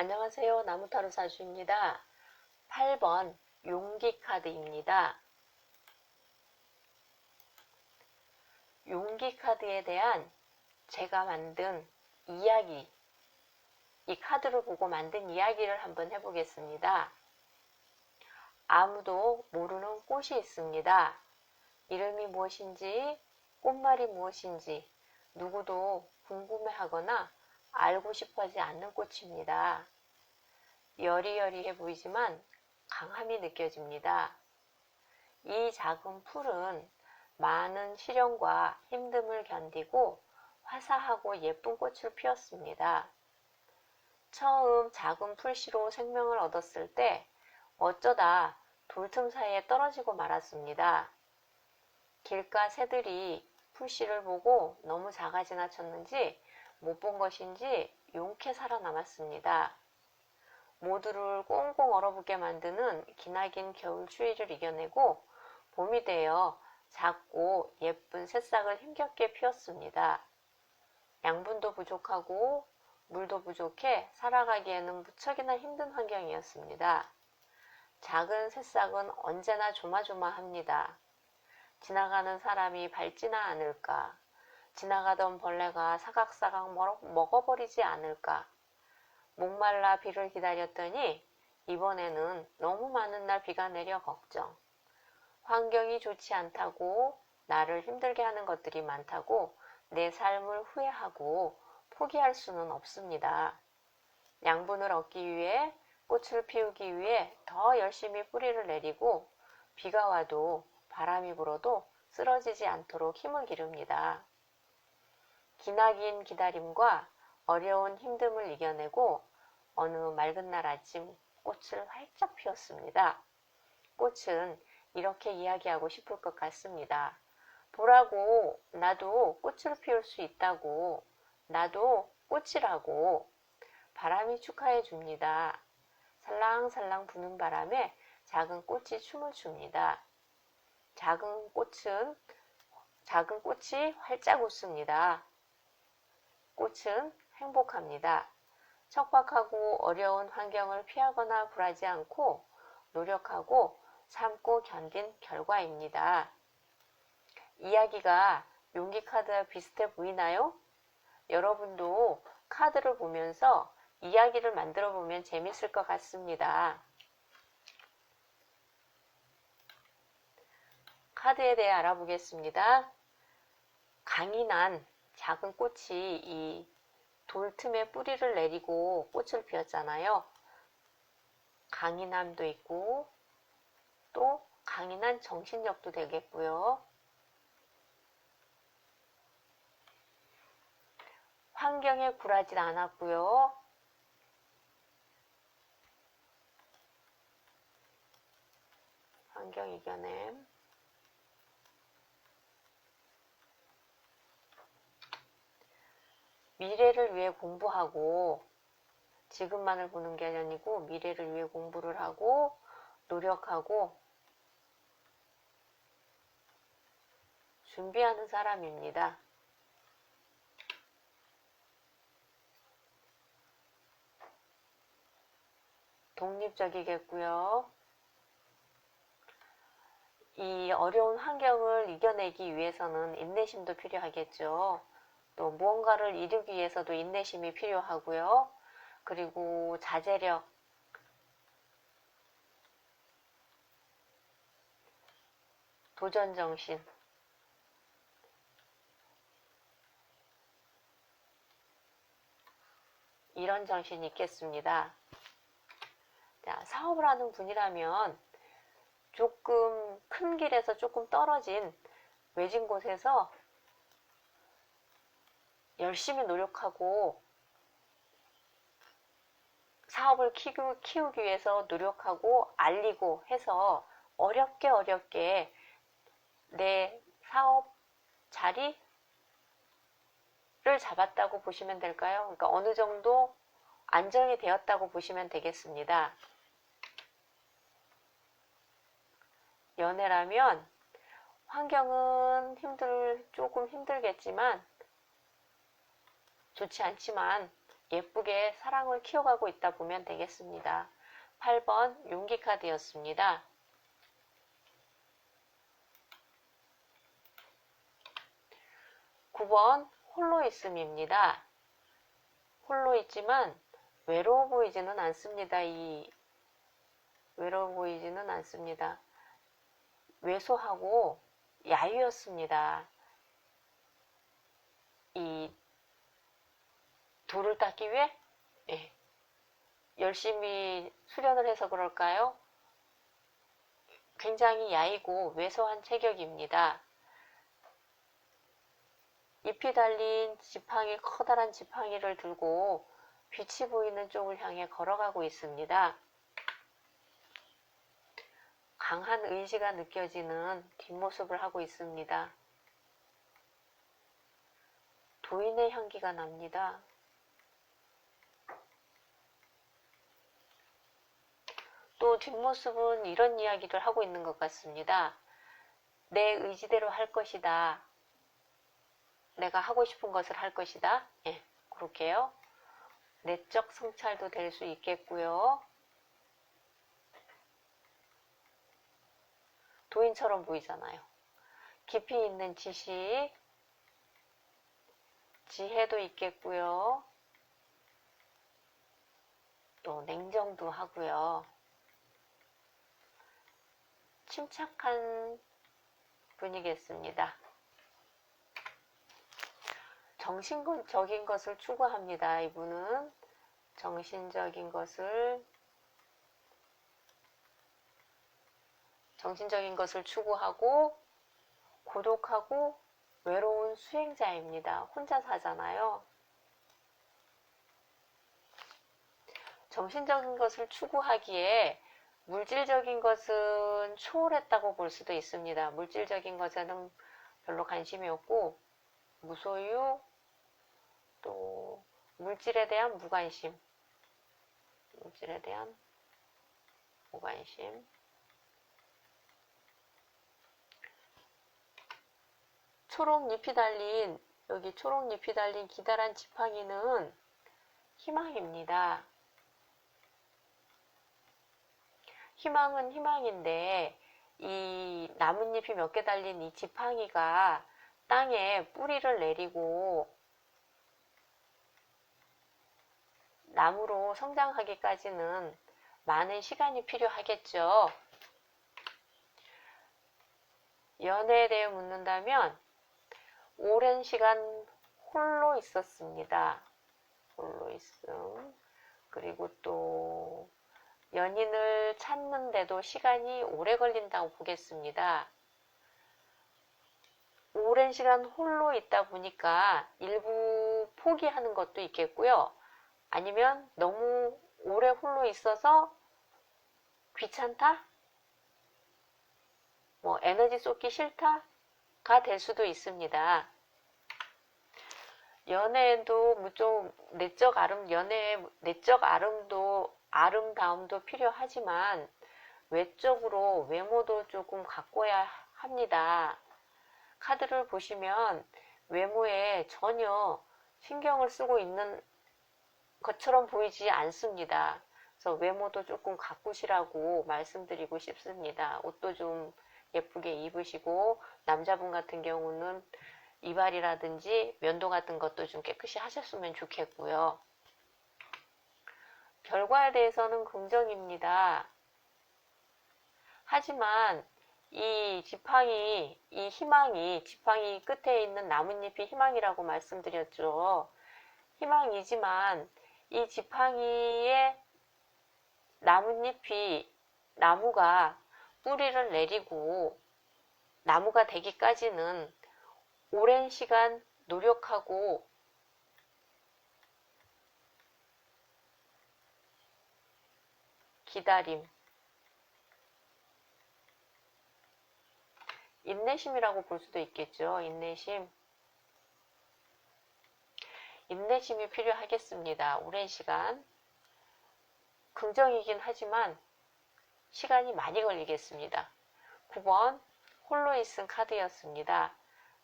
안녕하세요. 나무타로 사주입니다. 8번 용기 카드입니다. 용기 카드에 대한 제가 만든 이야기, 이 카드를 보고 만든 이야기를 한번 해보겠습니다. 아무도 모르는 꽃이 있습니다. 이름이 무엇인지, 꽃말이 무엇인지, 누구도 궁금해하거나 알고 싶어 하지 않는 꽃입니다. 여리여리해 보이지만 강함이 느껴집니다. 이 작은 풀은 많은 시련과 힘듦을 견디고 화사하고 예쁜 꽃을 피웠습니다. 처음 작은 풀씨로 생명을 얻었을 때 어쩌다 돌틈 사이에 떨어지고 말았습니다. 길가 새들이 풀씨를 보고 너무 작아 지나쳤는지 못 본 것인지 용케 살아남았습니다. 모두를 꽁꽁 얼어붙게 만드는 기나긴 겨울 추위를 이겨내고 봄이 되어 작고 예쁜 새싹을 힘겹게 피웠습니다. 양분도 부족하고 물도 부족해 살아가기에는 무척이나 힘든 환경이었습니다. 작은 새싹은 언제나 조마조마합니다. 지나가는 사람이 밟지나 않을까? 지나가던 벌레가 사각사각 먹어버리지 않을까? 목말라 비를 기다렸더니 이번에는 너무 많은 날 비가 내려 걱정. 환경이 좋지 않다고 나를 힘들게 하는 것들이 많다고 내 삶을 후회하고 포기할 수는 없습니다. 양분을 얻기 위해 꽃을 피우기 위해 더 열심히 뿌리를 내리고 비가 와도 바람이 불어도 쓰러지지 않도록 힘을 기릅니다. 기나긴 기다림과 어려운 힘듦을 이겨내고 어느 맑은 날 아침 꽃을 활짝 피웠습니다. 꽃은 이렇게 이야기하고 싶을 것 같습니다. 보라고 나도 꽃을 피울 수 있다고 나도 꽃이라고 바람이 축하해 줍니다. 살랑살랑 부는 바람에 작은 꽃이 춤을 춥니다. 작은 꽃은 작은 꽃이 활짝 웃습니다. 꽃은 행복합니다. 척박하고 어려운 환경을 피하거나 굴하지 않고 노력하고 참고 견딘 결과입니다. 이야기가 용기 카드와 비슷해 보이나요? 여러분도 카드를 보면서 이야기를 만들어 보면 재밌을 것 같습니다. 카드에 대해 알아보겠습니다. 강인한 작은 꽃이 이 돌틈에 뿌리를 내리고 꽃을 피웠잖아요. 강인함도 있고 또 강인한 정신력도 되겠고요. 환경에 굴하진 않았고요. 환경 이겨냄. 미래를 위해 공부하고 지금만을 보는 게 아니고 미래를 위해 공부를 하고 노력하고 준비하는 사람입니다. 독립적이겠고요. 이 어려운 환경을 이겨내기 위해서는 인내심도 필요하겠죠. 또 무언가를 이루기 위해서도 인내심이 필요하고요. 그리고 자제력, 도전 정신, 이런 정신이 있겠습니다. 자, 사업을 하는 분이라면 조금 큰 길에서 조금 떨어진 외진 곳에서 열심히 노력하고 사업을 키우기 위해서 노력하고 알리고 해서 어렵게 어렵게 내 사업 자리를 잡았다고 보시면 될까요? 그러니까 어느 정도 안정이 되었다고 보시면 되겠습니다. 연애라면 환경은 힘들, 조금 힘들겠지만 좋지 않지만 예쁘게 사랑을 키워가고 있다 보면 되겠습니다. 8번 용기 카드였습니다. 9번 홀로 있음입니다. 홀로 있지만 외로워 보이지는 않습니다. 이 외로워 보이지는 않습니다. 왜소하고 야유였습니다. 이 돌을 닦기 위해 예. 열심히 수련을 해서 그럴까요? 굉장히 야이고 왜소한 체격입니다. 잎이 달린 지팡이, 커다란 지팡이를 들고 빛이 보이는 쪽을 향해 걸어가고 있습니다. 강한 의지가 느껴지는 뒷모습을 하고 있습니다. 도인의 향기가 납니다. 또 뒷모습은 이런 이야기를 하고 있는 것 같습니다. 내 의지대로 할 것이다. 내가 하고 싶은 것을 할 것이다. 예, 그렇게요. 내적 성찰도 될 수 있겠고요. 도인처럼 보이잖아요. 깊이 있는 지식, 지혜도 있겠고요. 또 냉정도 하고요. 침착한 분이겠습니다. 정신적인 것을 추구합니다. 이분은 정신적인 것을 정신적인 것을 추구하고 고독하고 외로운 수행자입니다. 혼자 사잖아요. 정신적인 것을 추구하기에 물질적인 것은 초월했다고 볼 수도 있습니다. 물질적인 것에는 별로 관심이 없고 무소유 또 물질에 대한 무관심 물질에 대한 무관심 초록 잎이 달린 여기 초록 잎이 달린 기다란 지팡이는 희망입니다. 희망은 희망인데 이 나뭇잎이 몇 개 달린 이 지팡이가 땅에 뿌리를 내리고 나무로 성장하기까지는 많은 시간이 필요하겠죠. 연애에 대해 묻는다면 오랜 시간 홀로 있었습니다. 홀로 있음. 그리고 또 연인을 찾는데도 시간이 오래 걸린다고 보겠습니다. 오랜 시간 홀로 있다 보니까 일부 포기하는 것도 있겠고요. 아니면 너무 오래 홀로 있어서 귀찮다? 뭐 에너지 쏟기 싫다?가 될 수도 있습니다. 연애에도 뭐좀 내적 아름, 연애의 내적 아름도, 아름다움도 필요하지만 외적으로 외모도 조금 가꿔야 합니다. 카드를 보시면 외모에 전혀 신경을 쓰고 있는 것처럼 보이지 않습니다. 그래서 외모도 조금 가꾸시라고 말씀드리고 싶습니다. 옷도 좀 예쁘게 입으시고 남자분 같은 경우는 이발이라든지 면도 같은 것도 좀 깨끗이 하셨으면 좋겠고요. 결과에 대해서는 긍정입니다. 하지만 이 지팡이, 이 희망이, 지팡이 끝에 있는 나뭇잎이 희망이라고 말씀드렸죠. 희망이지만 이 지팡이의 나뭇잎이, 나무가 뿌리를 내리고 나무가 되기까지는 오랜 시간 노력하고 기다림, 인내심이라고 볼 수도 있겠죠. 인내심. 인내심이 필요하겠습니다. 오랜 시간. 긍정이긴 하지만 시간이 많이 걸리겠습니다. 9번 홀로 있은 카드였습니다.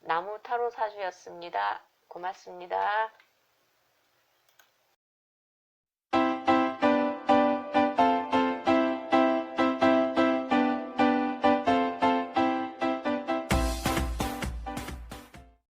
나무 타로 사주였습니다. 고맙습니다.